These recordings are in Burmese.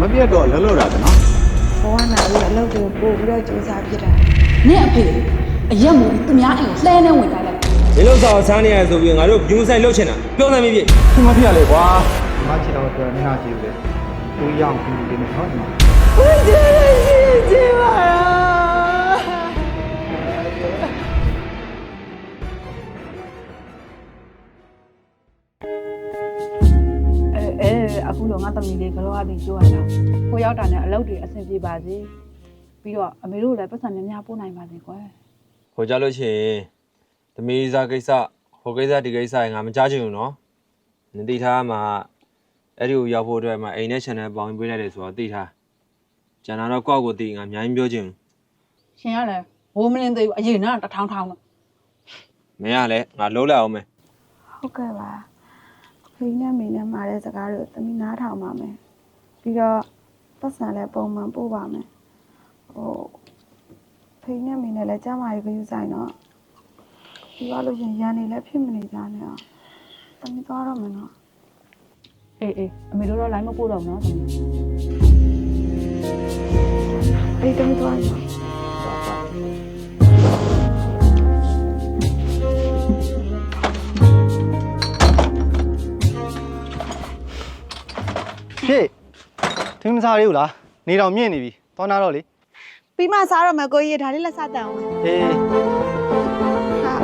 မပြတ်တော့လှုပ်လှုပ်တာပဲနော်ဘဝနာပြီးအလုပ်တွေကိုပို့ပြီးတော့စူးစမ်းဖြစ်တာနင့်အဖေအရက်မူပြီးသူများအိမ်ကိုလှဲနေဝင်တိုင်းလိုက်ဒီလောက်ဆောင်ဆန်းနေရဆိုပြီးငါတို့ဘျူးဆိုင်လှုပ်ချင်တာပြောစမ်းမဖြစ်ခင်မဖြစ်ရလေကွာဒီမှာခြေတော်အတွက်မျက်နှာကြည့်ဦးလေကိုရအောင်ကြည့်နေတယ်နော်ဒီမှာဟုတ်တယ်ရှင်ရှင်ပါလား အဲအခုတော့ငါသမီးလေးကတော့အပြင်ကြိုးရတာကိုရောက်တာနဲ့အလုပ်တွေအဆင်ပြေပါစေပြီးတော့အမေတို့လည်းပတ်စံများများပို့နိုင်ပါစေကွယ်ဟိုကြလို့ရှိရင်သမီးစားကိစ္စဟိုကိစ္စဒီကိစ္စငါမကြားချင်ဘူးနော်နင်သိထားမှာအဲ့ဒီကိုရောက်ဖို့အတွက်မှာအိမ်နဲ့ channel ပေါင်းပေးလိုက်တယ်ဆိုတော့သိထားကျန်တာတော့ကိုယ့်ကိုယ်သိငါအများကြီးပြောချင်ဘူးရှင်ရလဲဘိုးမလင်းသေးဘူးအရင်ကတထောင်းထောင်းတော့မင်းကလည်းငါလုံးလိုက်အောင်မယ်ဟုတ်ကဲ့ပါ ဖိနဲ့မိနဲ့မှာတဲ့စကားတွေကိုသမီးနားထောင်ပါမယ်ပြီးတော့ပတ်စံလည်းပုံမှန်ပို့ပါမယ်ဟိုဖိနဲ့မိနဲ့လည်းကြားမာရေးခရူးဆိုင်တော့ပြီးတော့လို့ရှရင်ရန်နေလည်းဖြစ်မနေကြနဲ့အောင်သမီးသွားတော့မယ်နော်အေးအေးအမေတို့တော့ line မပို့တော့ဘူးနော်သမီးအေးသမီးသွားရအောင် ဖြည့်ထင်းမစားလေးဘူးလားနေတော်မြင့်နေပြီသွားနာတော့လေပြီးမှစားတော့မယ်ကိုကြီးဒါလေးလက်စတန်အောင်အေးဟာ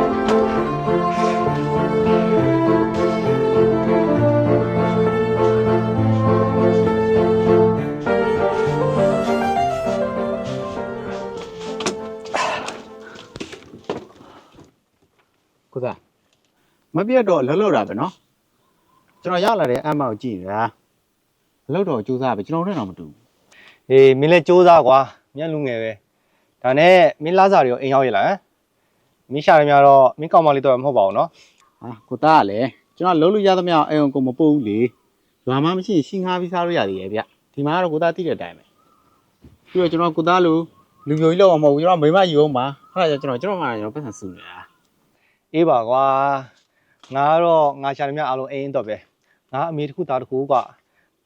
ကိုသားမပြတ်တော့လှုပ်လှုပ်တာပဲနော်ကျွန်တော်ရလာတဲ့အမ်းမောက်ကြည့်နေတာ လှုပ်တော့ကြိုးစားပဲကျွန်တော်တို့တော့မတူဘူးအေးမင်းလည်းစူးစမ်းကွာမြတ်လူငယ်ပဲဒါနဲ့မင်းလာစားတွေရောအိမ်ရောက်ရလားဟမ်မင်းရှာရများတော့မင်းကောင်းမလေးတော့မဟုတ်ပါဘူးနော်ဟာကိုသားကလည်းကျွန်တော်လှုပ်လို့ရသမျှအိမ်ကိုမပို့ဘူးလေရွာမှမရှိရင်ရှင်းငါးပြီးစားလို့ရသေးရဲ့ဗျဒီမှာကတော့ကိုသားသိတဲ့အတိုင်းပဲပြီးတော့ကျွန်တော်ကိုသားလိုလူမျိုးကြီးလောက်အောင်မဟုတ်ဘူးကျွန်တော်မိမယူအောင်ပါဟုတ်လားကျွန်တော်ကျွန်တော်မှကျွန်တော်ပတ်စံစုနေတာအေးပါကွာငါကတော့ငါရှာရများအားလုံးအိမ်တော့ပဲငါအမေတစ်ခုသားတစ်ခုကွာ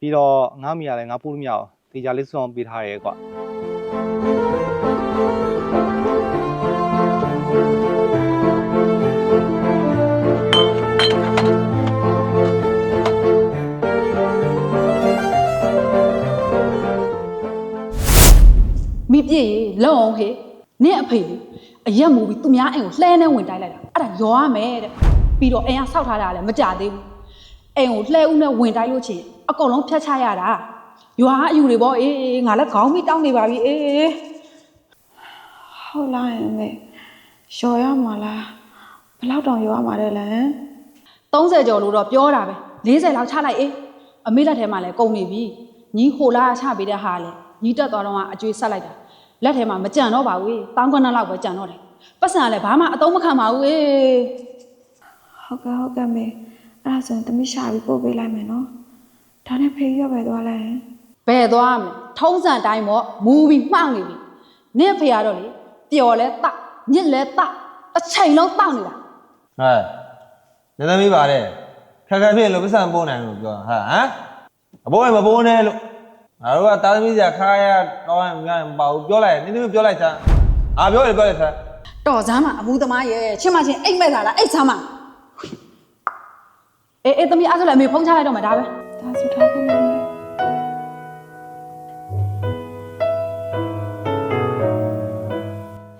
ပြီးတော့ငါမိရလဲငါပို့လို့မရအောင်တေချာလေးစုအောင်ပေးထားရဲကွာမိပြည့်ရေလုံအောင်ဟေနင့်အဖေအရက်မူပြီးသူများအိမ်ကိုလှဲနေဝင်တိုင်းလိုက်တာအဲ့ဒါရောရမယ်တဲ့ပြီးတော့အိမ်ကဆောက်ထားတာလည်းမကြသေးဘူး အိမ်ကိုလှဲဦးနဲ့ဝင်တိုင်းလို့ချင်အကုန်လုံးဖျက်ချရတာရွာအယူတွေပေါ့အေးအေးငါလည်းခေါင်းမိတောင်းနေပါပြီအေးအေးဟုတ်လားအမေလျှော်ရမှာလားဘယ်လောက်တောင်ရောရမှာလဲလဲ30ကျော်လို့တော့ပြောတာပဲ40လောက်ချလိုက်အေးအမေလက်ထဲမှာလည်းကုန်နေပြီညီဟိုလာချပေးတဲ့ဟာလည်းညီတက်သွားတော့မှအကျွေးဆက်လိုက်တာလက်ထဲမှာမကြံတော့ပါဘူးအေးတောင်းကနလောက်ပဲကြံတော့တယ်ပတ်စံကလည်းဘာမှအသုံးမခံပါဘူးအေးဟုတ်ကဲ့ဟုတ်ကဲ့မေ အဲ့ဒါဆိုရင်သမီးရှာပြီးပို့ပေးလိုက်မယ်နော်ဒါနဲ့ဖေးရပဲသွားလိုက်ရင်ဘယ်သွားမလဲထုံးစံတိုင်းပေါ့မူပြီးမှောက်နေပြီနင့်ဖေရတော့လေပျော်လဲတညစ်လဲတတစ်ချိန်လုံးတောက်နေတာဟဲ့နည်းနည်းမေးပါတယ်ခက်ခက်ဖြစ်လို့ပတ်စံပို့နိုင်လို့ပြောဟာဟမ်အပိုးရမပိုးနဲ့လို့ငါတို့ကတာသမီးစရာခါရတော့မှမမပေါ့ပြောလိုက်နည်းနည်းပြောလိုက်စမ်းအာပြောရပြောလိုက်စမ်းတော်စမ်းမအမှုသမားရဲ့ချင်းမချင်းအိတ်မဲ့တာလားအိတ်စမ်းမ အေးအေးသမီးအားဆိုလည်းအမေဖုန်းချလိုက်တော့မှာဒါပဲဒါဆိုထားဖို့မယ်မေ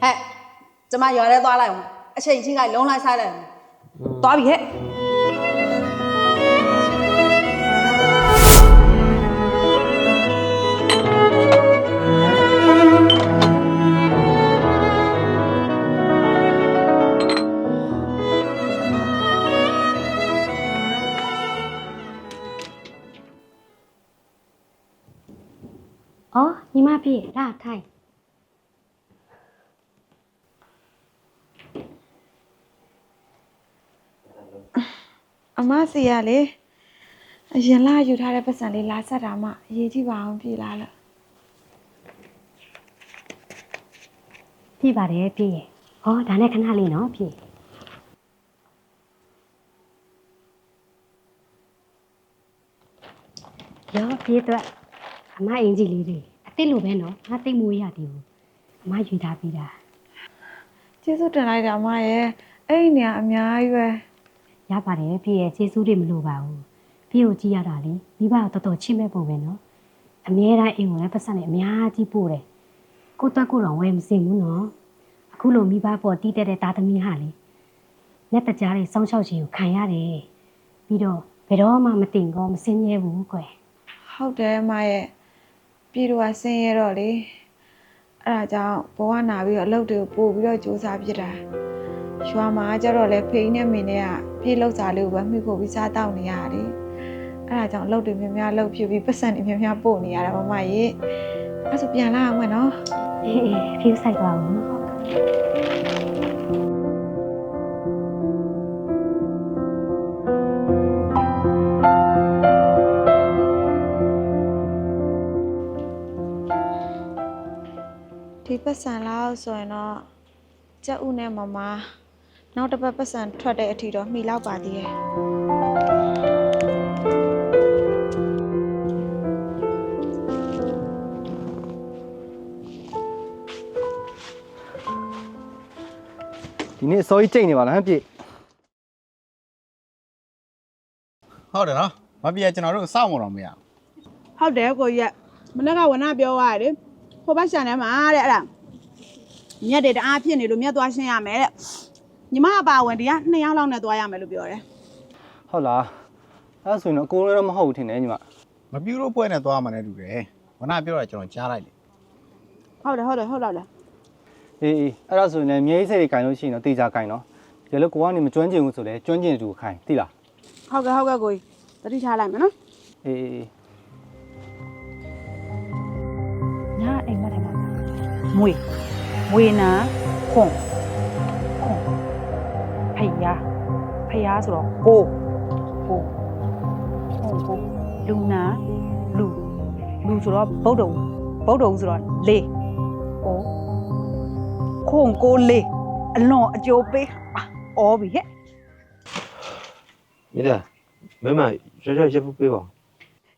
ဟဲ့ကျမရွာထဲသွားလိုက်အောင်အချိန်ချင်းကလုံးလိုက်ဆိုင်လိုက်အောင်သွားပြီဟဲ့။ အော်ညီမဖေလာထိုင်အမစီရလေအရင်လာယူထားတဲ့ပတ်စံလေးလာဆက်တာမှအရေးကြီးပါအောင်ပြေလာလို့။ပြပါတယ်ပြရဲ့။ဟောဒါနဲ့ခဏလေးနော်ပြ။ရောပြအတွက်အမအင်ကြီးလေးတွေ အစ်စ်လိုပဲနော်ငါသိမ့်မွေးရသေးဘူးအမယူထားပြီးတာကျေးဇူးတင်လိုက်တာအမရဲ့အဲ့ဒီနေရာအများကြီးပဲရပါတယ်ပြည့်ရဲ့ကျေးဇူးတွေမလိုပါဘူးပြည့်ကိုကြည့်ရတာလေမိဘကတော်တော်ချစ်မဲ့ပုံပဲနော်အမြဲတမ်းအိမ်ကိုလည်းပတ်စံနဲ့အများကြီးပို့တယ်ကိုတက်ကိုတော့ဝယ်မစင်ဘူးနော်အခုလိုမိဘပေါ်တီးတက်တဲ့သားသမီးဟာလေလက်တကြားတွေစောင်းချောက်ခြင်းကိုခံရတယ်ပြီးတော့ဘယ်တော့မှမတင်ကောမစင်းရဲဘူးကွယ်ဟုတ်တယ်အမရဲ့ ပြည်တော်ကဆင်းရဲတော့လေအဲ့ဒါကြောင့်ဘဝနာပြီးတော့အလုပ်တွေကိုပို့ပြီးတော့စူးစမ်းပြစ်တာရွာမှာကျတော့လေဖိင်းနဲ့မင်းနဲ့ကပြေးလောက်စားလေးကိုပဲမိဖို့ပြီးစားတောက်နေရတယ်အဲ့ဒါကြောင့်အလုပ်တွေများများလုပ်ဖြစ်ပြီးပတ်စံတွေများများပို့နေရတာမမရဲ့အဲ့ဆိုပြန်လာအောင်မနော်အေးအေးဖြူးဆိုင်ပါဦး ပတ်စံလောက်ဆိုရင်တော့ကြက်ဥနဲ့မမနောက်တစ်ပတ်ပတ်စံထွက်တဲ့အထိတော့မှီလောက်ပါသေးတယ်ဒီနေ့စောကြီးကြိတ်နေပါလားဟမ်ပြည့်ဟုတ်တယ်နော်မပြည့်ကျွန်တော်တို့စောင့်မတော့မရဘူးဟုတ်တယ်ကိုကြီးကမနေ့ကဝနပြောသွားတယ်ဟိုဘက်ဆန်ထဲမှာတဲ့အဲ့ဒါ မြက်တွေတအားဖြစ်နေလို့မြက်သွားရှင်းရမယ်တဲ့ညီမအပါဝင်ဒီက2ယောက်လောက်နဲ့သွားရမယ်လို့ပြောတယ်ဟုတ်လားအဲ့ဒါဆိုရင်တော့အကိုလည်းတော့မဟုတ်ဘူးထင်တယ်ညီမမပြူလို့ပွဲနဲ့သွားမှလည်းတူတယ်ဝနာပြောတာကျွန်တော်ကြားလိုက်လေဟုတ်တယ်ဟုတ်တယ်ဟုတ်တော့လေအေးအေးအဲ့ဒါဆိုရင်လည်းမြေကြီးစိတ်တွေခြင်လို့ရှိရင်တော့တေချာခြင်နော်ဒီလိုကိုကနေမကျွမ်းကျင်ဘူးဆိုလဲကျွမ်းကျင်တူခိုင်သိလားဟုတ်ကဲ့ဟုတ်ကဲ့ကိုကြီးတတိထားလိုက်မယ်နော်အေးအေးအေးညာအိမ်မက်ထဲမှာမွေ မွေနာခွန်ခွန်ဖယားဖယားဆိုတော့ကိုကိုခွန်ကိုလူနာလူလူဆိုတော့ဗုဒ္ဓံဗုဒ္ဓံဆိုတော့လေကိုခွန်ကိုလေအလွန်အကျိုးပေးအော်ပြီဟဲ့မိသားမမရရရဖို့ပေးပါ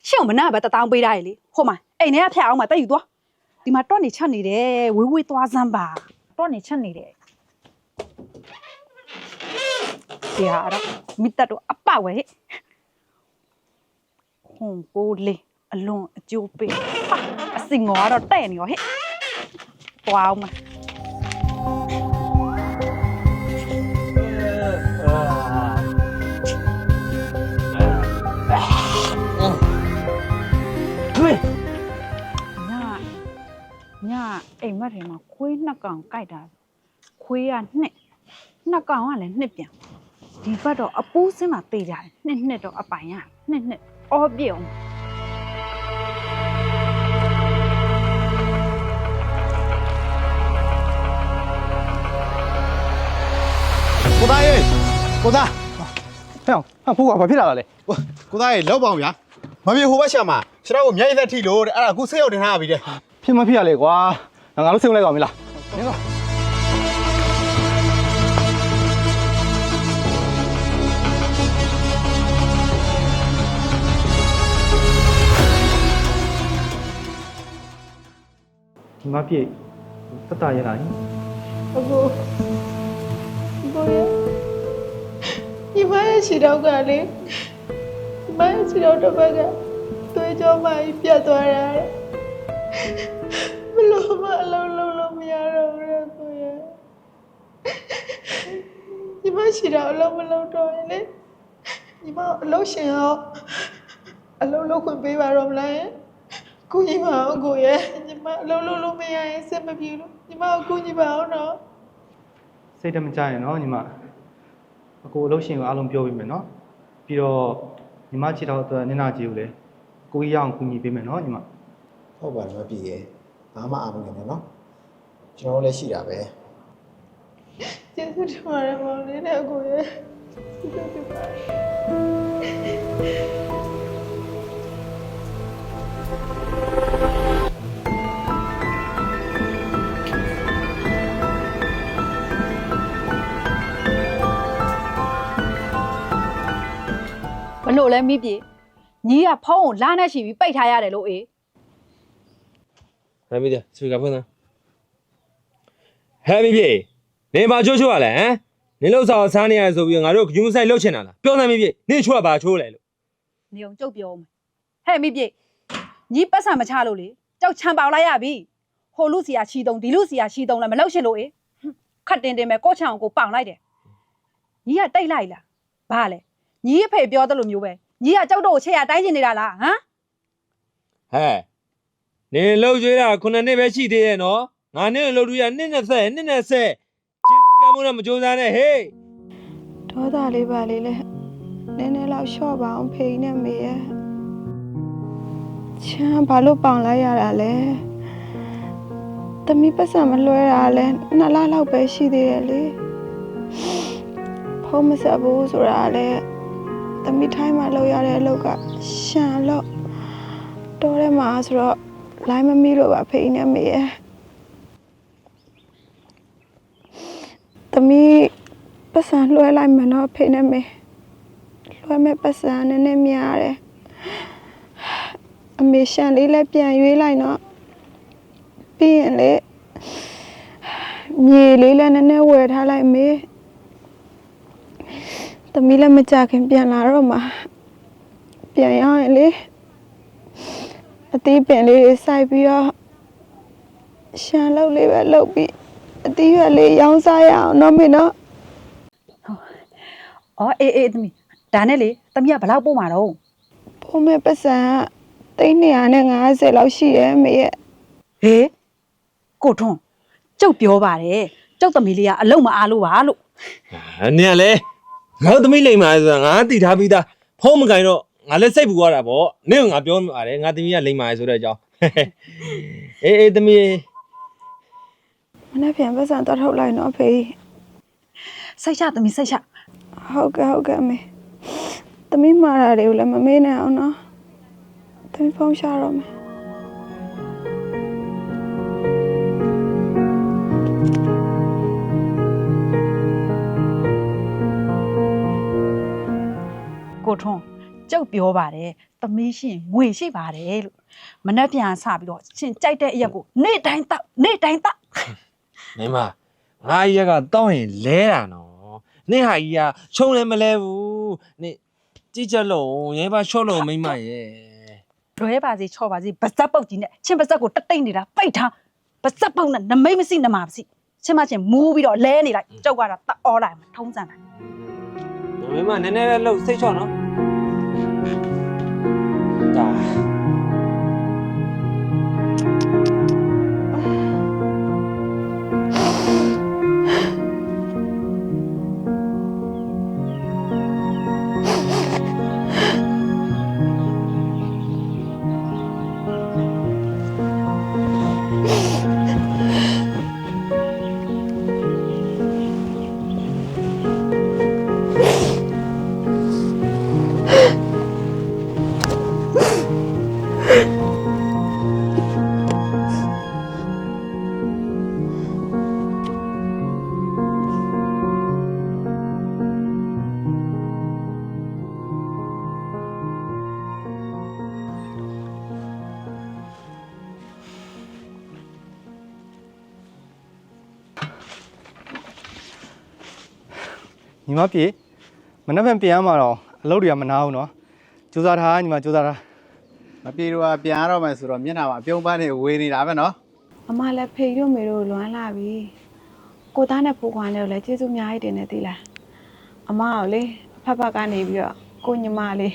ရှင့်မနာပဲတတောင်းပေးတာလေဟိုမှာအိမ်ထဲကဖျက်အောင်မတက်ယူသွား ဒီမှာတော့နေချက်နေတယ်ဝေးဝေးသွားစမ်းပါတော့နေချက်နေတယ်ဒီဟာတော့မိတတ်တော့အပဝဲဟဲ့ခွန်ကိုလေးအလွန်အကျိုးပေးဟာအစင်ငေါ်ကတော့တဲ့နေရောဟဲ့သွားအောင် အိမ်မက်ထဲမှာခွေးနှစ်ကောင်ကြိုက်တာခွေးကနှစ်နှစ်ကောင်ကလည်းနှစ်ပြန်ဒီဘက်တော့အပူးစင်းမှာတေးကြတယ်နှစ်နှစ်တော့အပိုင်ရနှစ်နှစ်အော်ပြုံကိုသားရေကိုသားဟဲ့ဟာဖိုးကဘာဖြစ်လာတာလဲကိုသားရေလောက်ပါအောင်ဗျာမပြည့်ဟိုဘက်ရှာမှာကျွန်တော်ကိုမျက်ရည်သက်ထိလို့တဲ့အဲ့ဒါအခုဆေးရုံတင်ထားရပြီတဲ့ဖြစ်မဖြစ်ရလဲကွာ ငါငါတို့စိတ်ဝင်လိုက်ကောင်မလားနင်ကဒီမပြည့်တတရလာရင်အကိုကိုရဲ့ဒီမရဲ့ခြေတော့ကလေဒီမရဲ့ခြေတော့တစ်ဘက်ကသွေးကြောမကြီးပြတ်သွားတာတဲ့ဘ လို့မအလုံးလုံးလို့မရတော့ဘူးတဲ့ကိုရဲ့ဒီမခြေတော့အလုံးမလုံးတော့ရင်လေဒီမအလုံးရှင်အောင်အလုံးလုံးခွင့်ပေးပါတော့မလားယင်ကိုကြီးမအောင်ကိုရဲ့ဒီမအလုံးလုံးလို့မရရင်စက်မပြေလို့ဒီမကိုကြီးပါအောင်နော်စိတ်တမကြရင်နော်ညီမအကိုအလုပ်ရှင်ကိုအားလုံးပြောပေးမယ်နော်ပြီးတော့ညီမချီတော့အတွက်နင်နာကြီးကိုလည်းကိုကြီးရအောင်ကူညီပေးမယ်နော်ညီမဟုတ်ပါတယ်မပြည့်ရဲ့ ဘာမှအားမနေနဲ့နော်ကျွန်တော်လည်းရှိတာပဲကျေးဇူးတင်ပါတယ်မောင်လေးနဲ့အကိုရဲ့ကျေးဇူးတင်ပါတယ်ဘလို့လဲမိပြေညီကဖုံးကိုလာနဲ့ရှိပြီးပိတ်ထားရတယ်လို့အေး ဒါမီးတယ်စပီကာဖွင့်သားဟဲ့မိပြေနေပါချိုးချိုးရလဲဟမ်နင်လောက်စားဆန်းနေရဆိုပြီးငါတို့ဂျူးဆိုင်လှုပ်ချင်တာလားပြောစမ်းမိပြေနင်ချိုးရပါချိုးလဲလို့နေအောင်ကြုတ်ပြောမယ်ဟဲ့မိပြေညီပတ်စံမချလို့လေကြောက်ချံပေါင်လိုက်ရပြီဟိုလူစီယာချီတုံဒီလူစီယာချီတုံလည်းမလောက်ရှင်လို့အေးခတ်တင်တင်ပဲကိုချံအောင်ကိုပေါင်လိုက်တယ်ညီကတိတ်လိုက်လားဘာလဲညီအဖေပြောတယ်လို့မျိုးပဲညီကကြောက်တော့ကိုချက်ရတိုင်းကျင်နေတာလားဟမ်ဟဲ့ နင်လှုပ်ကျွေးတာခုနှစ်နှစ်ပဲရှိသေးရဲ့နော်ငါနဲ့လှုပ်လို့ရနှစ်နဲ့ဆက်နှစ်နဲ့ဆက်ကျေးဇူးကမ်းမိုးနဲ့မကြိုးစားနဲ့ဟေးဒေါသလေးပါလေးလဲနည်းနည်းလောက်လျှော့ပါအောင်ဖေးနဲ့မေရဲ့ချမ်းဘာလို့ပေါင်လိုက်ရတာလဲတမီးပတ်စံမလွှဲတာလဲနှစ်လလောက်ပဲရှိသေးတယ်လေဖုံးမဆက်ဘူးဆိုတာလဲတမီးထိုင်းမှာလောက်ရတဲ့အလုပ်ကရှန်လို့တော်ထဲမှာဆိုတော့ လိုင်းမမီလို့ပါဖေးနဲ့မေရဲ့တမီးပတ်စံလွှဲလိုက်မယ်နော်ဖေးနဲ့မေလွှဲမဲ့ပတ်စံနည်းနည်းများတယ်အမေရှန်လေးလည်းပြန်ရွေးလိုက်တော့ပြီးရင်လေမြေလေးလည်းနည်းနည်းဝယ်ထားလိုက်မေသမီးလည်းမကြခင်ပြန်လာတော့မှာပြန်ရရင်လေ အသေးပင်လေးတွေစိုက်ပြီးတော့ရှန်လောက်လေးပဲလုပ်ပြီးအသေးရွက်လေးရောင်းစားရအောင်နော်မေနော်အော်အေးအေးသမီးဒါနဲ့လေသမီးကဘလောက်ပို့မှာတော့ပုံမဲ့ပတ်စံကသိန်း250လောက်ရှိရဲ့မေရဲ့ဟေးကိုထွန်းကျုပ်ပြောပါတယ်ကျုပ်သမီးလေးကအလုံးမအားလို့ပါလို့ဟာနင်ကလေငါတို့သမီးလိမ့်ပါလေဆိုတာငါတည်ထားပြီးသားဖုံးမကင်တော့ ငါလည်းစိတ်ပူသွားတာဗောနင့်ကငါပြောပါတယ်ငါသမီးကလိမ့်ပါလေဆိုတဲ့အကြောင်းအေးအေးသမီးမနေ့ပြန်ပတ်စံတော့ထုတ်လိုက်နော်ဖေးစိတ်ချသမီးစိတ်ချဟုတ်ကဲ့ဟုတ်ကဲ့အမေသမီးမှားတာတွေကိုလည်းမမေးနိုင်အောင်နော်သမီးဖုန်းရှာတော့မယ်ကိုထွန်း ကျုပ်ပြောပါတယ်သမီးရှင်ငွေရှိပါတယ်လို့မနှက်ပြန်ဆပြီးတော့ရှင်ကြိုက်တဲ့အရက်ကိုနေ့တိုင်းတောက်နေ့တိုင်းတောက်မင်းမငါရက်ကတောင်းရင်လဲတာနော်နင့်ဟာကြီးကချုံလည်းမလဲဘူးနင့်ကြည့်ချက်လုံးရဲပါချော့လုံးမိမ့်မရဲ့လွဲပါစေချော့ပါစေဗဇက်ပုတ်ကြီးနဲ့ချင်းဗဇက်ကိုတတိတ်နေတာပိတ်ထားဗဇက်ပုတ်နဲ့နမိတ်မရှိနမမရှိချင်းမချင်းမူးပြီးတော့လဲနေလိုက်ကျုပ်ကတော့တအောလိုက်မှာထုံးစံလိုက်မင်းမနည်းနည်းလေးလှုပ်စိတ်ချော့နော် ဒါ ညီမပြေမနေ့ပြန်ပြန်ရမှာတော့အလုပ်တွေကမနာဘူးနော်စူးစမ်းထားညီမစူးစမ်းထားမပြေတော့ပြန်ရတော့မယ်ဆိုတော့မျက်နှာမှာအပြုံးပန်းနေဝေးနေတာပဲနော်အမလည်းဖေးတို့မေတို့လွမ်းလာပြီကိုသားနဲ့ဖိုးခွာနဲ့လည်းကျေးဇူးအများကြီးတင်နေသေးလားအမကိုလေအဖက်ဖက်ကနေပြီးတော့ကိုညီမလေး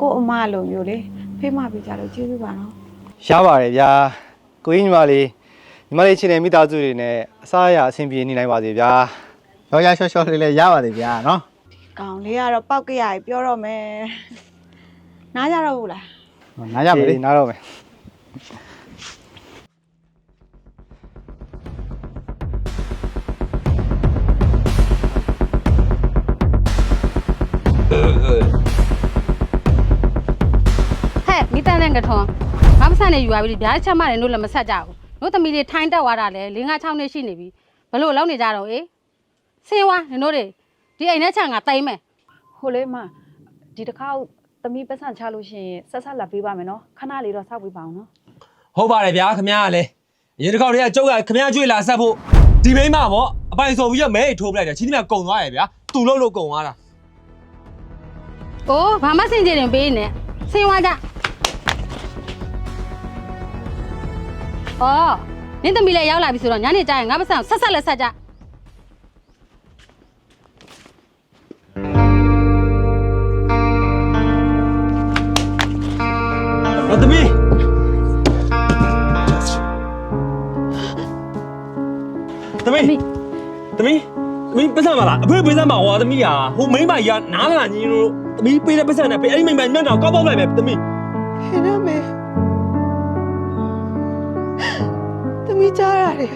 ကိုအမလိုမျိုးလေဖေးမပြကြလို့ကျေးဇူးပါနော်ရပါတယ်ဗျာကိုကြီးညီမလေးညီမလေးချင်းတဲ့မိသားစုတွေနဲ့အစားအရာအဆင်ပြေနေနိုင်ပါစေဗျာ ရောရရှော့ရှော့လေးလေးရပါတယ်ဗျာနော်ကောင်လေးကတော့ပောက်ကရကြီးပြောတော့မယ်နားကြတော့ဘူးလားနားရပါလေနားတော့မယ်ဟဲ့မိတန်းနဲ့ငထွန်းငါမဆန်နေယူရပြီဗျားချက်မတယ်တို့လည်းမဆက်ကြဘူးတို့သမီးလေးထိုင်းတက်သွားတာလေ၄၅6နှစ်ရှိနေပြီဘလို့လောက်နေကြတော့အေး ဆင်းဝါနင်တို့တွေဒီအိမ်နဲ့ချန်ကတိမ့်မယ်ဟိုလေမဒီတစ်ခါသမီးပတ်စံချလို့ရှိရင်ဆက်ဆက်လာပေးပါမယ်နော်ခဏလေးတော့စောက်ပေးပါအောင်နော်ဟုတ်ပါတယ်ဗျာခင်ဗျားကလည်းရေတစ်ခေါက်တည်းကကျုပ်ကခမရကျွေးလာဆက်ဖို့ဒီမိန်းမပေါ့အပိုင်ဆိုပြီးတော့မဲအိတ်ထိုးပလိုက်တယ်ချင်းမြကုံသွားရဲ့ဗျာသူ့လို့လို့ကုံသွားတာ။အိုးဘာမှစင်ကြယ်ရင်ပေးနေ။ဆင်းသွားကြ။အော်နင်းသမီးလည်းရောက်လာပြီဆိုတော့ညနေကျရင်ငါမဆန်ဆက်ဆက်လက်ဆက်ကြ။ သမီးသမီးသမီးပတ်စံပါလားအဖေပေးစမ်းပါဟောသမီးဟာဟိုမိန်းမကြီးကနားလာညီလို့သမီးပေးတဲ့ပတ်စံနဲ့ပေးအဲ့ဒီမိန်းမမျက်နှာကောက်ပေါက်လိုက်ပဲသမီးဟင်းနဲ့မေသမီးကြားရတယ်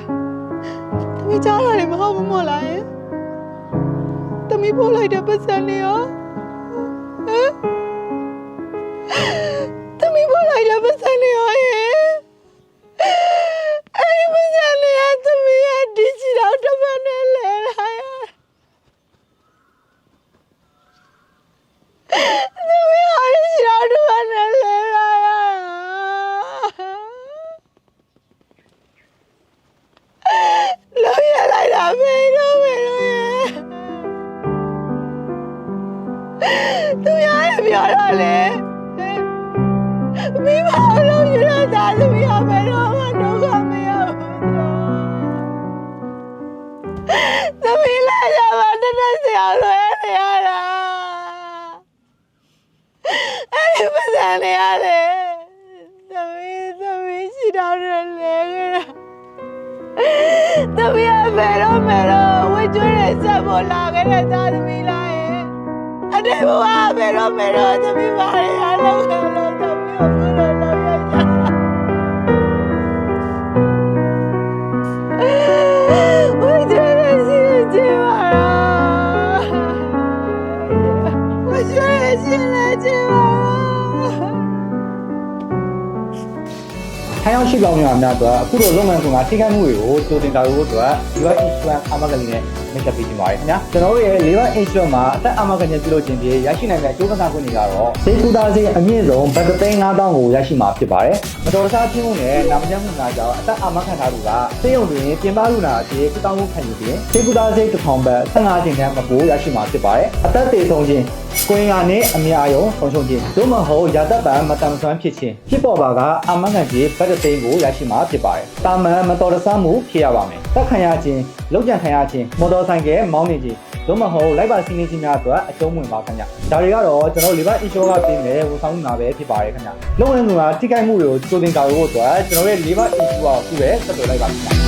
သမီးကြားရတယ်မဟုတ်ဘူးမို့လားယင်သမီးပို့လိုက်တဲ့ပတ်စံနေရောဟမ်သမီး လေမိမလို့ရတာသူရမေတော့မတော့ကမရဘူးသမီးလာကြပါတနစရာလွယ်နေရတာအဲ့ဒီပတ်စံနေရလေသမီးသမီးရှိတော့တယ်လေခဲ့တာသမီးအမေတော့မေတော့ဝကျွေးတဲ့ဆက်ပေါ်လာခဲ့တဲ့သားသမီးလားရဲ့ အနေဘဝအမေတော့မေတော့သမီးပါရရလောက်ခဲ့လို့သမီးကိုခုလိုလောက်ရကြဝကျွေးတဲ့စီချင်ပါလားဝကျွေးတဲ့စီလည်းချင်ပါလားထိုင်အောင်ရှိကောင်းများများအတွက်အခုတော့လုပ်ငန်းခွင်ကထိခိုက်မှုတွေကိုကြိုတင်တာလို့အတွက် US Insurance အာမခံလေးနဲ့ မိတ်ဆက်ပေးခြင်းပါတယ်ခင်ဗျာကျွန်တော်တို့ရဲ့ Lever Insurance မှာအသက်အာမခံခြင်းပြုလုပ်ခြင်းဖြင့်ရရှိနိုင်တဲ့အကျိုးခံစားခွင့်တွေကတော့စေကူတာစေအမြင့်ဆုံးဘတ်သိန်း9000ကိုရရှိမှာဖြစ်ပါတယ်မတော်တဆချင်းမှုနဲ့နာမကျန်းမှုများကြောင့်အသက်အာမခံထားသူကစေယုံတွင်ပြင်ပလူနာအဖြစ်ကုသမှုခံယူပြီးစေကူတာစေတစ်ထောင်ဘတ်15ကျင်းနဲ့မပိုးရရှိမှာဖြစ်ပါတယ်အသက်သေဆုံးခြင်းကိုယ်ရာနဲ့အများအယုံဆုံးရှုံးခြင်းသို့မဟုတ်ရာသက်ပံမတန်ဆွမ်းဖြစ်ခြင်းဖြစ်ပေါ်ပါကအမကန်ကြီးဘတ်သိန်းကိုရရှိမှာဖြစ်ပါတယ်။တာမန်မတော်တဆမှုဖြစ်ရပါမယ်။တက်ခံရခြင်း၊လောက်ကျန်ခံရခြင်း၊မော်တော်ဆိုင်ကယ်မောင်းနေခြင်းသို့မဟုတ်လိုက်ပါစီးနေခြင်းများအတွက်အကျုံးဝင်ပါခင်ဗျ။ဒါတွေကတော့ကျွန်တော် Liver Insure ကပေးမယ်ဝန်ဆောင်မှုမှာပဲဖြစ်ပါတယ်ခင်ဗျ။လုပ်ငန်းကထိခိုက်မှုတွေကိုကြိုတင်ကာကွယ်ဖို့အတွက်ကျွန်တော်ရဲ့ Liver Insure ကိုခုပဲဆက်သွယ်လိုက်ပါခင်ဗျ။